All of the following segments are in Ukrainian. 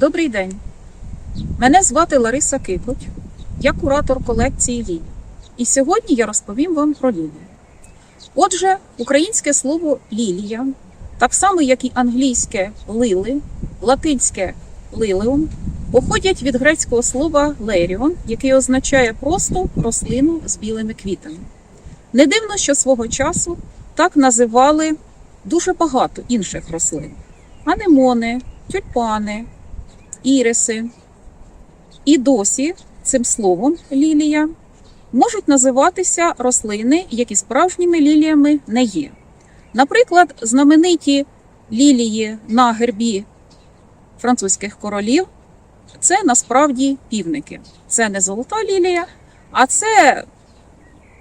Добрий день. Мене звати Лариса Кикоть. Я куратор колекції лілій. І сьогодні я розповім вам про лілію. Отже, українське слово лілія, так само як і англійське лили, латинське лилеум, походять від грецького слова леріон, який означає просто рослину з білими квітами. Не дивно, що свого часу так називали дуже багато інших рослин: анемони, тюльпани, іриси. І досі цим словом лілія можуть називатися рослини, які справжніми ліліями не є. Наприклад, знамениті лілії на гербі французьких королів це насправді півники. Це не золота лілія, а це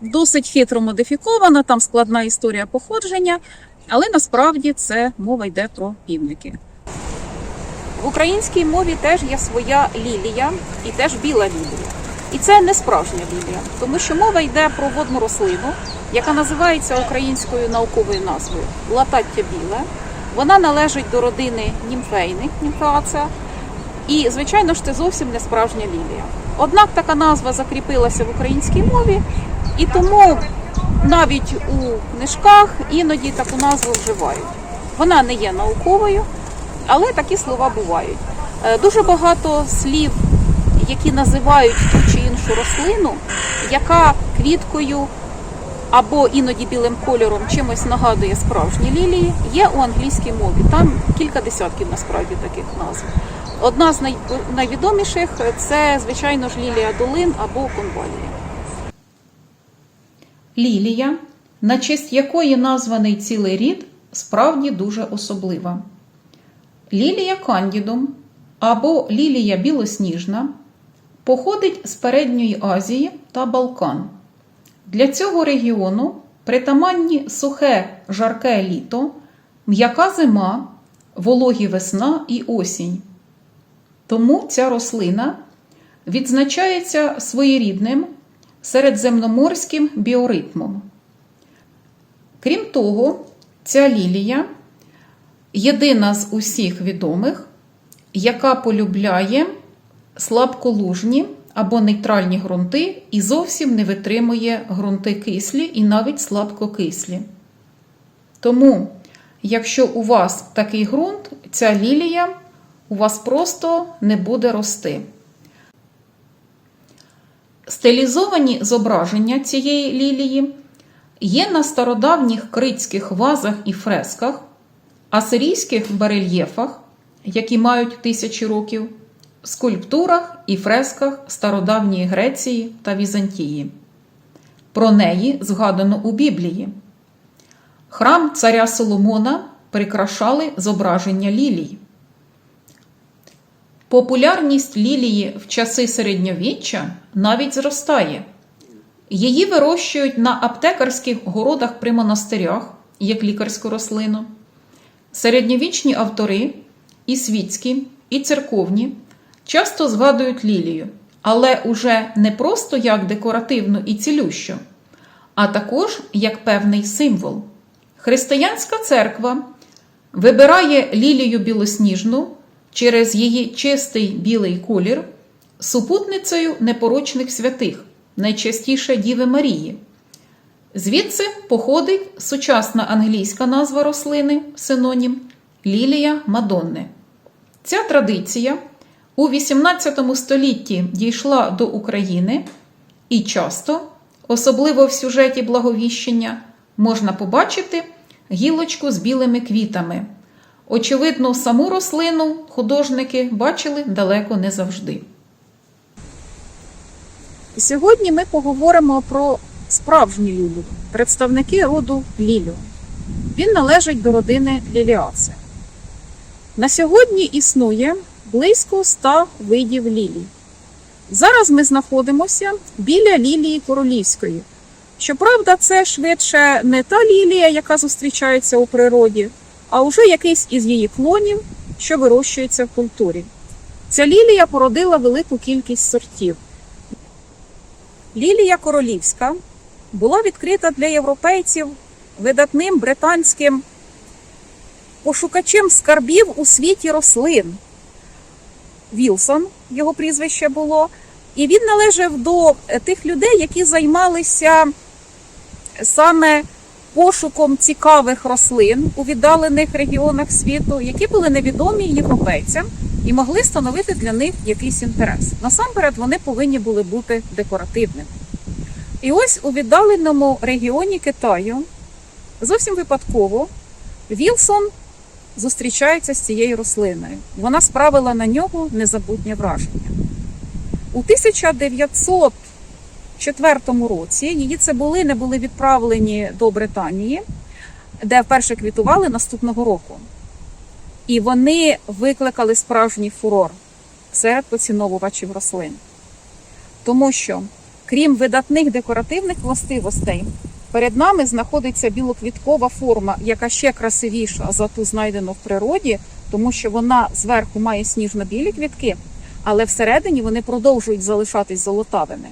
досить хитро модифікована, там складна історія походження, але насправді це мова йде про півники. В українській мові теж є своя лілія і теж біла лілія. І це не справжня лілія, тому що мова йде про водну рослину, яка називається українською науковою назвою латаття біле. Вона належить до родини німфейних німфеацеа. І, звичайно ж, це зовсім не справжня лілія. Однак така назва закріпилася в українській мові, і тому навіть у книжках іноді таку назву вживають. Вона не є науковою, але такі слова бувають. Е, Дуже багато слів, які називають ту чи іншу рослину, яка квіткою або іноді білим кольором чимось нагадує справжні лілії, є у англійській мові. Там кілька десятків насправді таких назв. Одна з найвідоміших це, звичайно ж, лілія долин або конвалія. Лілія, на честь якої названий цілий рід, справді дуже особлива. Лілія кандідум або лілія білосніжна походить з Передньої Азії та Балкан. Для цього регіону притаманні сухе жарке літо, м'яка зима, вологі весна і осінь. Тому ця рослина відзначається своєрідним середземноморським біоритмом. Крім того, ця лілія єдина з усіх відомих, яка полюбляє слабколужні або нейтральні ґрунти і зовсім не витримує ґрунти кислі і навіть слабкокислі. Тому, якщо у вас такий ґрунт, ця лілія у вас просто не буде рости. Стилізовані зображення цієї лілії є на стародавніх критських вазах і фресках, асирійських барельєфах, які мають тисячі років, скульптурах і фресках стародавньої Греції та Візантії. Про неї згадано у Біблії. Храм царя Соломона прикрашали зображення лілій. Популярність лілії в часи середньовіччя навіть зростає. Її вирощують на аптекарських городах при монастирях як лікарську рослину. Середньовічні автори, і світські, і церковні, часто згадують лілію, але уже не просто як декоративну і цілющу, а також як певний символ. Християнська церква вибирає лілію білосніжну через її чистий білий колір супутницею непорочних святих, найчастіше Діви Марії. Звідси походить сучасна англійська назва рослини синонім лілія Мадонни. Ця традиція у XVIII столітті дійшла до України і часто, особливо в сюжеті благовіщення, можна побачити гілочку з білими квітами. Очевидно, саму рослину художники бачили далеко не завжди. Сьогодні ми поговоримо про справжні лілію, представники роду лілю. Він належить до родини ліліаце. На сьогодні існує близько 100 видів лілій. Зараз ми знаходимося біля лілії королівської. Щоправда, це швидше не та лілія, яка зустрічається у природі, а вже якийсь із її клонів, що вирощується в культурі. Ця лілія породила велику кількість сортів. Лілія королівська була відкрита для європейців видатним британським пошукачем скарбів у світі рослин Вілсон, його прізвище було. І він належав до е, тих людей, які займалися саме пошуком цікавих рослин у віддалених регіонах світу, які були невідомі європейцям і могли становити для них якийсь інтерес. Насамперед, вони повинні були бути декоративними. І ось у віддаленому регіоні Китаю зовсім випадково Вілсон зустрічається з цією рослиною. Вона справила на нього незабутнє враження. У 1904 році її цибулини були відправлені до Британії, де вперше квітували наступного року. І вони викликали справжній фурор серед поціновувачів рослин. Тому що, крім видатних декоративних властивостей, перед нами знаходиться білоквіткова форма, яка ще красивіша за ту знайдену в природі, тому що вона зверху має сніжно-білі квітки, але всередині вони продовжують залишатись золотавими.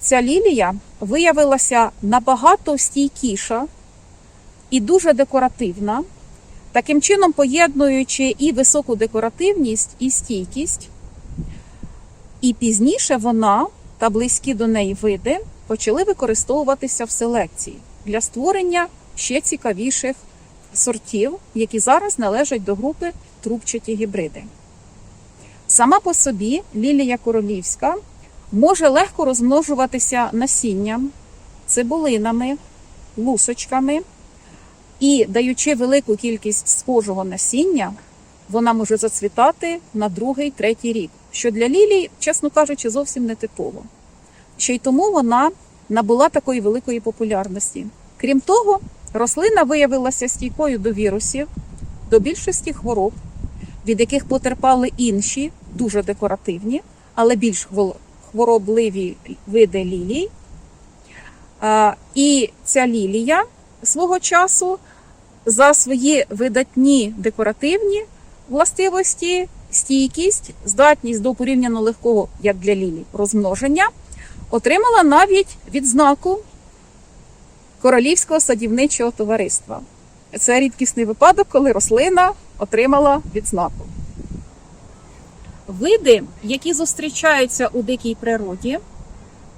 Ця лілія виявилася набагато стійкіша і дуже декоративна, таким чином поєднуючи і високу декоративність, і стійкість. І пізніше вона та близькі до неї види почали використовуватися в селекції для створення ще цікавіших сортів, які зараз належать до групи трубчаті гібриди. Сама по собі лілія королівська може легко розмножуватися насінням, цибулинами, лусочками і, даючи велику кількість схожого насіння, вона може зацвітати на другий, третій рік, що для лілій, чесно кажучи, зовсім не типово. Ще й тому вона набула такої великої популярності. Крім того, рослина виявилася стійкою до вірусів, до більшості хвороб, від яких потерпали інші, дуже декоративні, але більш хворобливі види лілій. І ця лілія свого часу за свої видатні декоративні властивості, стійкість, здатність до порівняно легкого, як для лілій, розмноження, отримала навіть відзнаку Королівського садівничого товариства. Це рідкісний випадок, коли рослина отримала відзнаку. Види, які зустрічаються у дикій природі,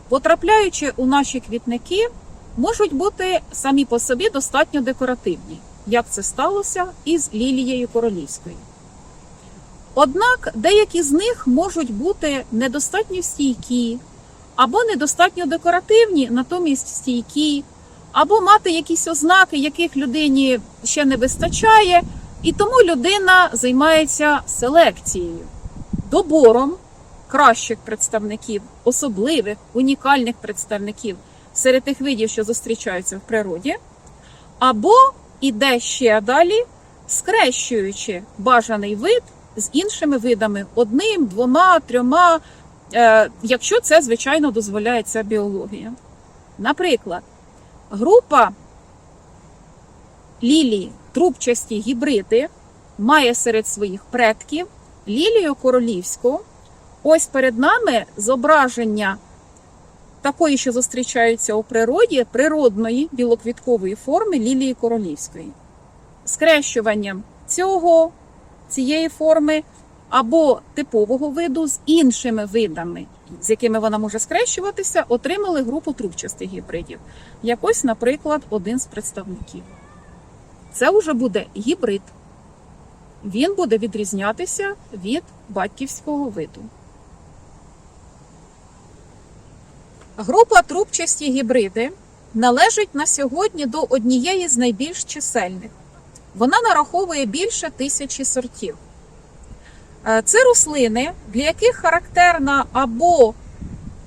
потрапляючи у наші квітники, можуть бути самі по собі достатньо декоративні, як це сталося із лілією королівською. Однак деякі з них можуть бути недостатньо стійкі, або недостатньо декоративні, натомість стійкі, або мати якісь ознаки, яких людині ще не вистачає, і тому людина займається селекцією, добором кращих представників, особливих, унікальних представників серед тих видів, що зустрічаються в природі, або іде ще далі, скрещуючи бажаний вид з іншими видами одним, двома, трьома, е, якщо це, звичайно, дозволяє ця біологія. Наприклад, група лілії трубчасті гібриди має серед своїх предків лілію королівську. Ось перед нами зображення такої, що зустрічаються у природі, природної білоквіткової форми лілії королівської. Скрещуванням цього, цієї форми або типового виду з іншими видами, з якими вона може скрещуватися, отримали групу трубчастих гібридів. Як ось, наприклад, один з представників. Це вже буде гібрид. Він буде відрізнятися від батьківського виду. Група трубчасті гібриди належить на сьогодні до однієї з найбільш чисельних. Вона нараховує більше тисячі сортів. Е, Це рослини, для яких характерна або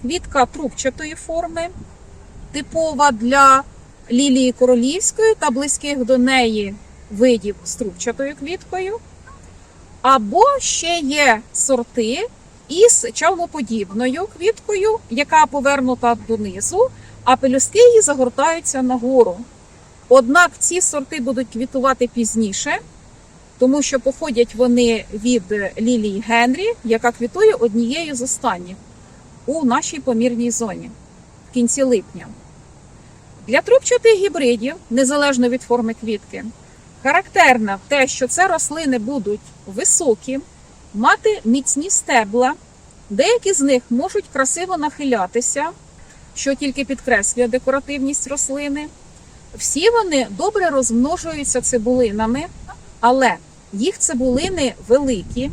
квітка трубчатої форми, типова для лілії королівської та близьких до неї видів з трубчатою квіткою, або ще є сорти із чавлоподібною квіткою, яка повернута донизу, а пелюстки її загортаються нагору. Однак ці сорти будуть квітувати пізніше, тому що походять вони від лілії Генрі, яка квітує однією з останніх у нашій помірній зоні в кінці липня. Для трубчатих гібридів, незалежно від форми квітки, характерно те, що це рослини будуть високі, мати міцні стебла, деякі з них можуть красиво нахилятися, що тільки підкреслює декоративність рослини. Всі вони добре розмножуються цибулинами, але їх цибулини великі,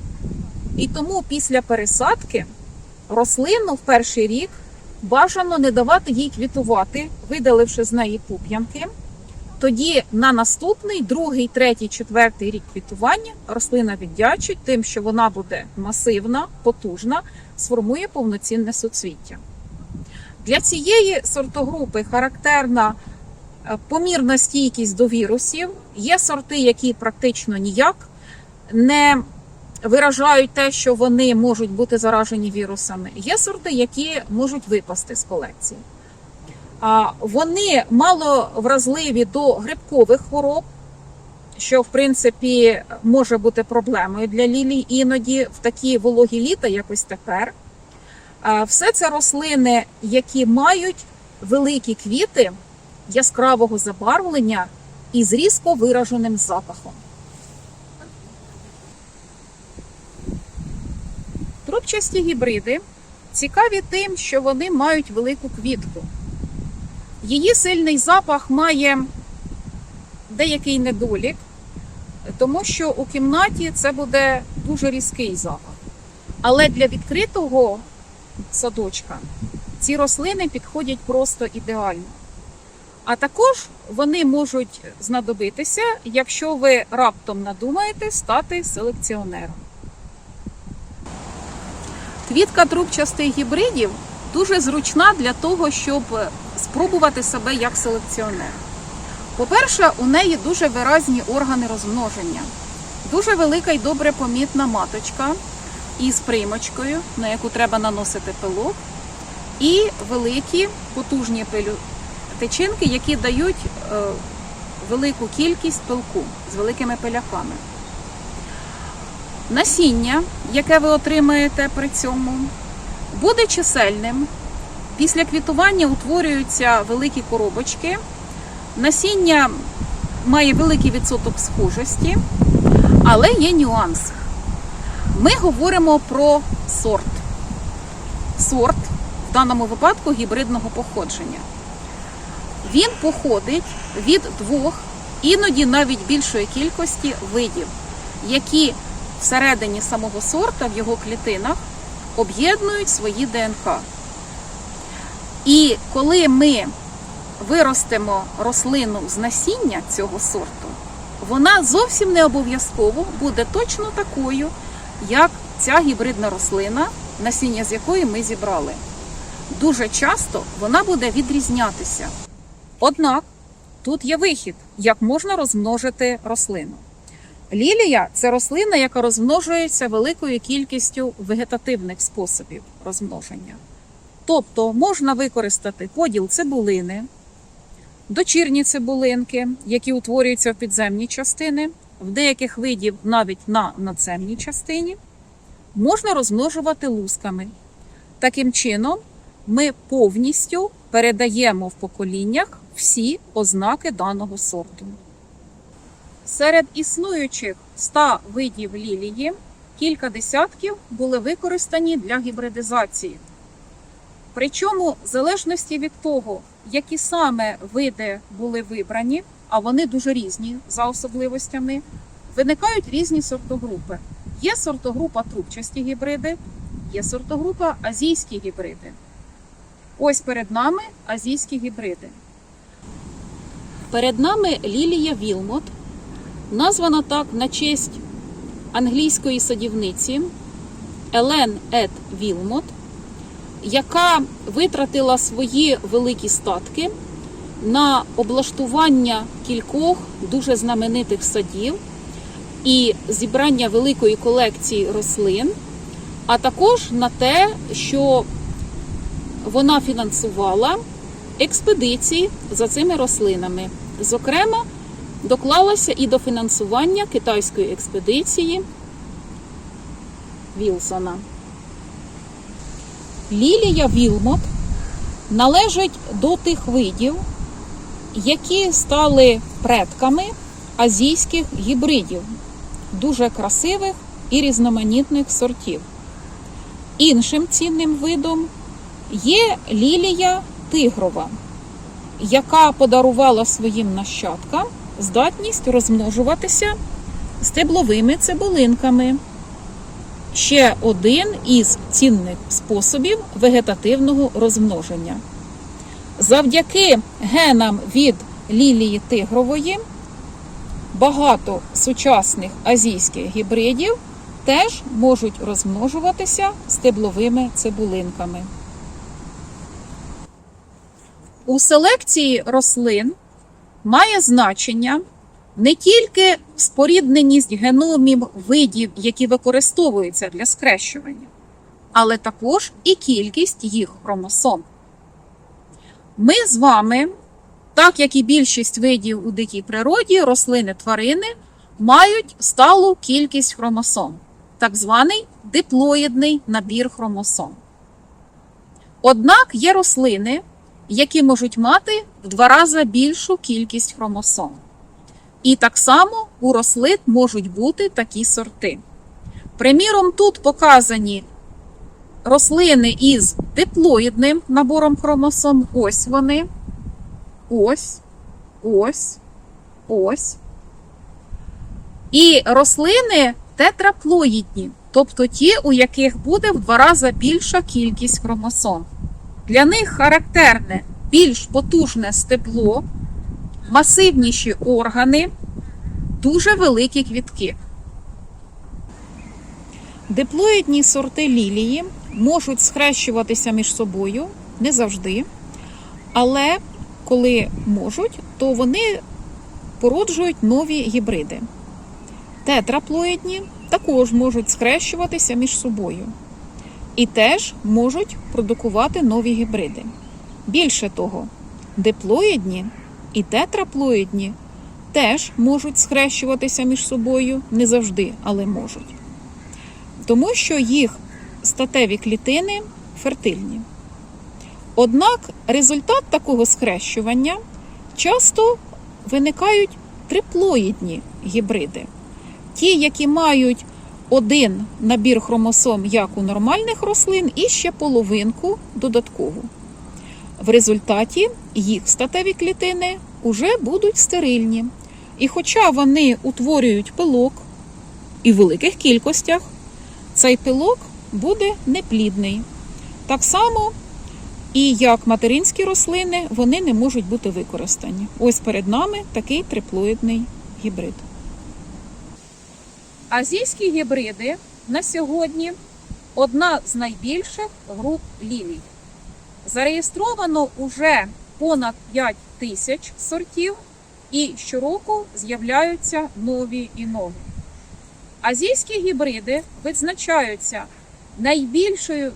і тому після пересадки рослину в перший рік бажано не давати їй квітувати, видаливши з неї пуп'янки. Тоді на наступний, другий, третій, четвертий рік квітування рослина віддячить тим, що вона буде масивна, потужна, сформує повноцінне суцвіття. Для цієї сортогрупи характерна помірна стійкість до вірусів. Є сорти, які практично ніяк не виражають те, що вони можуть бути заражені вірусами. Є сорти, які можуть випасти з колекції. Вони мало вразливі до грибкових хвороб, що в принципі може бути проблемою для лілій іноді в такі вологі літа, як ось тепер. Все це рослини, які мають великі квіти яскравого забарвлення і з різко вираженим запахом. Трубчасті гібриди цікаві тим, що вони мають велику квітку. Її сильний запах має деякий недолік, тому що у кімнаті це буде дуже різкий запах. Але для відкритого садочка ці рослини підходять просто ідеально. А також вони можуть знадобитися, якщо ви раптом надумаєте стати селекціонером. Квітка трубчастих гібридів дуже зручна для того, щоб спробувати себе як селекціонер. По-перше, у неї дуже виразні органи розмноження, дуже велика і добре помітна маточка із приймочкою, на яку треба наносити пилок, і великі потужні. Тичинки, які дають е, велику кількість пилку з великими пиляками. Насіння, яке ви отримаєте при цьому, буде чисельним. Після квітування утворюються великі коробочки. Насіння має великий відсоток схожості, але є нюанс. Ми говоримо про сорт. Сорт, в даному випадку, гібридного походження. Він походить від двох, іноді навіть більшої кількості видів, які всередині самого сорта в його клітинах об'єднують свої ДНК. І коли ми виростемо рослину з насіння цього сорту, вона зовсім не обов'язково буде точно такою, як ця гібридна рослина, насіння з якої ми зібрали. Дуже часто вона буде відрізнятися. Однак тут є вихід, як можна розмножити рослину. Лілія це рослина, яка розмножується великою кількістю вегетативних способів розмноження. Тобто можна використати поділ цибулини, дочірні цибулинки, які утворюються в підземній частини, в деяких видів навіть на надземній частині, можна розмножувати лусками. Таким чином, ми повністю передаємо в поколіннях всі ознаки даного сорту. Серед існуючих 100 видів лілії кілька десятків були використані для гібридизації. Причому, в залежності від того, які саме види були вибрані, а вони дуже різні за особливостями, виникають різні сортогрупи. Є сортогрупа трубчасті гібриди, є сортогрупа азійські гібриди. Ось перед нами азійські гібриди. Перед нами лілія Вілмот, названа так на честь англійської садівниці Елен Ед Вілмот, яка витратила свої великі статки на облаштування кількох дуже знаменитих садів і зібрання великої колекції рослин, а також на те, що вона фінансувала експедиції за цими рослинами. Зокрема, доклалася і до фінансування китайської експедиції Вілсона. Лілія Вілмот належить до тих видів, які стали предками азійських гібридів, дуже красивих і різноманітних сортів. Іншим цінним видом є лілія тигрова, яка подарувала своїм нащадкам здатність розмножуватися стебловими цибулинками. Ще один із цінних способів вегетативного розмноження. Завдяки генам від лілії тигрової багато сучасних азійських гібридів теж можуть розмножуватися стебловими цибулинками. У селекції рослин має значення не тільки спорідненість геномів видів, які використовуються для скрещування, але також і кількість їх хромосом. Ми з вами, так як і більшість видів у дикій природі, рослини тварини мають сталу кількість хромосом, так званий диплоїдний набір хромосом. Однак є рослини, які можуть мати в два рази більшу кількість хромосом. І так само у рослин можуть бути такі сорти. Приміром, тут показані рослини із диплоїдним набором хромосом. Ось вони. Ось, ось, ось. І рослини тетраплоїдні, тобто ті, у яких буде в два рази більша кількість хромосом. Для них характерне більш потужне стебло, масивніші органи, дуже великі квітки. Диплоїдні сорти лілії можуть схрещуватися між собою не завжди, але коли можуть, то вони породжують нові гібриди. Тетраплоїдні також можуть схрещуватися між собою і теж можуть продукувати нові гібриди. Більше того, диплоїдні і тетраплоїдні теж можуть схрещуватися між собою не завжди, але можуть. Тому що їх статеві клітини фертильні. Однак результат такого схрещування часто виникають триплоїдні гібриди. Ті, які мають один набір хромосом, як у нормальних рослин, і ще половинку додаткову. В результаті їх статеві клітини вже будуть стерильні. І хоча вони утворюють пилок і в великих кількостях, цей пилок буде неплідний. Так само, і як материнські рослини, вони не можуть бути використані. Ось перед нами такий триплоїдний гібрид. Азійські гібриди на сьогодні одна з найбільших груп лілій. Зареєстровано уже понад 5 тисяч сортів, і щороку з'являються нові і нові. Азійські гібриди відзначаються найбільшою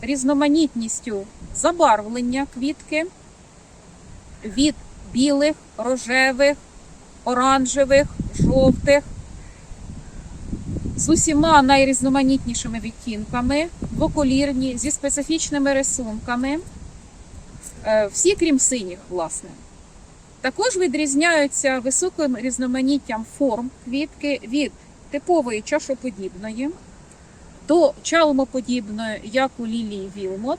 різноманітністю забарвлення квітки від білих, рожевих, оранжевих, жовтих з усіма найрізноманітнішими відтінками, двоколірні, зі специфічними рисунками, е, всі крім синіх, власне. Також відрізняються високим різноманіттям форм квітки від типової чашоподібної до чалмоподібної, як у лілії Вілмот.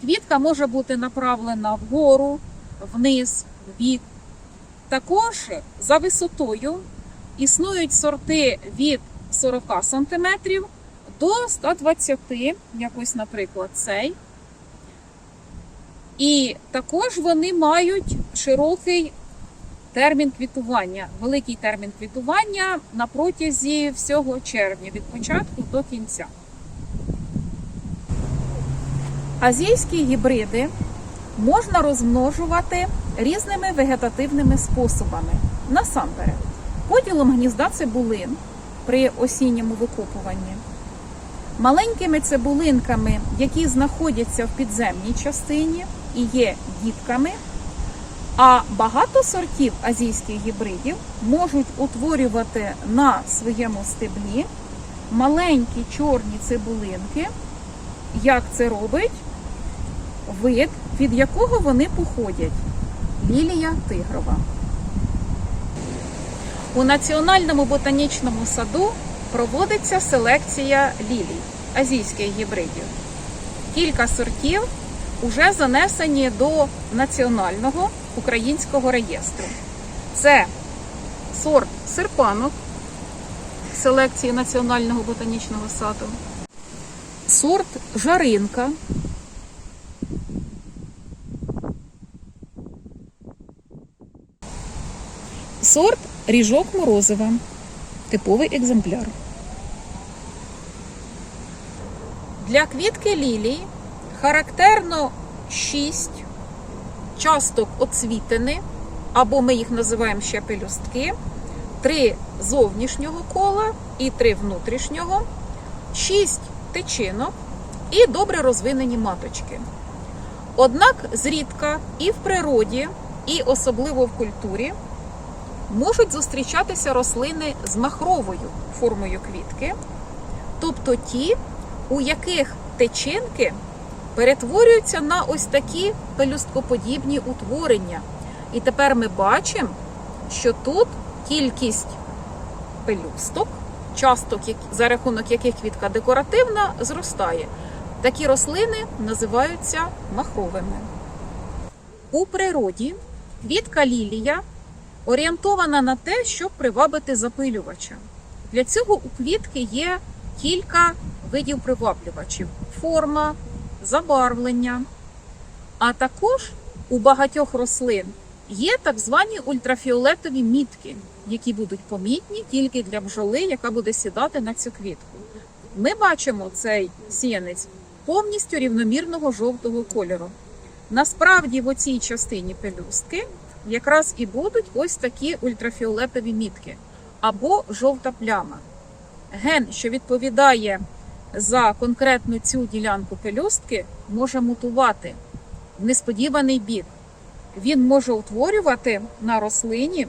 Квітка може бути направлена вгору, вниз, вбік. Також за висотою існують сорти від 40 см до 120 як ось, наприклад, цей. І також вони мають широкий термін квітування, великий термін квітування на протязі всього червня, від початку до кінця. Азійські гібриди можна розмножувати різними вегетативними способами. Насамперед, поділом гнізда цибулин при осінньому викопуванні, маленькими цибулинками, які знаходяться в підземній частині і є дітками. А багато сортів азійських гібридів можуть утворювати на своєму стеблі маленькі чорні цибулинки, як це робить вид, від якого вони походять лілія тигрова. У Національному ботанічному саду проводиться селекція лілій, азійських гібридів. Кілька сортів вже занесені до національного українського реєстру. Це сорт серпанок селекції Національного ботанічного саду, сорт жаринка, сорт ріжок морозива, типовий екземпляр. Для квітки лілії характерно 6 часток оцвітини, або ми їх називаємо ще пелюстки, 3 зовнішнього кола і 3 внутрішнього, 6 тичинок і добре розвинені маточки. Однак зрідка і в природі, і особливо в культурі можуть зустрічатися рослини з махровою формою квітки, тобто ті, у яких тичинки перетворюються на ось такі пелюсткоподібні утворення. І тепер ми бачимо, що тут кількість пелюсток, часток, за рахунок яких квітка декоративна, зростає. Такі рослини називаються махровими. У природі квітка лілія орієнтована на те, щоб привабити запилювача. Для цього у квітки є кілька видів приваблювачів: форма, забарвлення. А також у багатьох рослин є так звані ультрафіолетові мітки, які будуть помітні тільки для бджоли, яка буде сідати на цю квітку. Ми бачимо цей сіянець повністю рівномірного жовтого кольору. Насправді, в оцій частині пелюстки якраз і будуть ось такі ультрафіолетові мітки або жовта пляма. Ген, що відповідає за конкретну цю ділянку пелюстки, може мутувати в несподіваний бік. Він може утворювати на рослині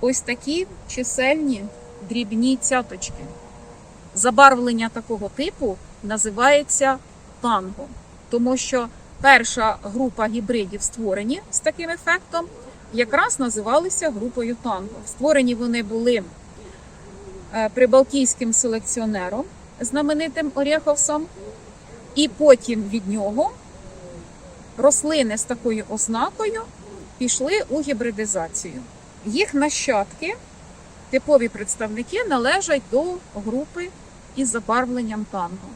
ось такі чисельні дрібні цяточки. Забарвлення такого типу називається танго, тому що перша група гібридів, створені з таким ефектом, якраз називалися групою танго. Створені вони були е, прибалтійським селекціонером, знаменитим Орєховсом, і потім від нього рослини з такою ознакою пішли у гібридизацію. Їх нащадки, типові представники, належать до групи із забарвленням танго.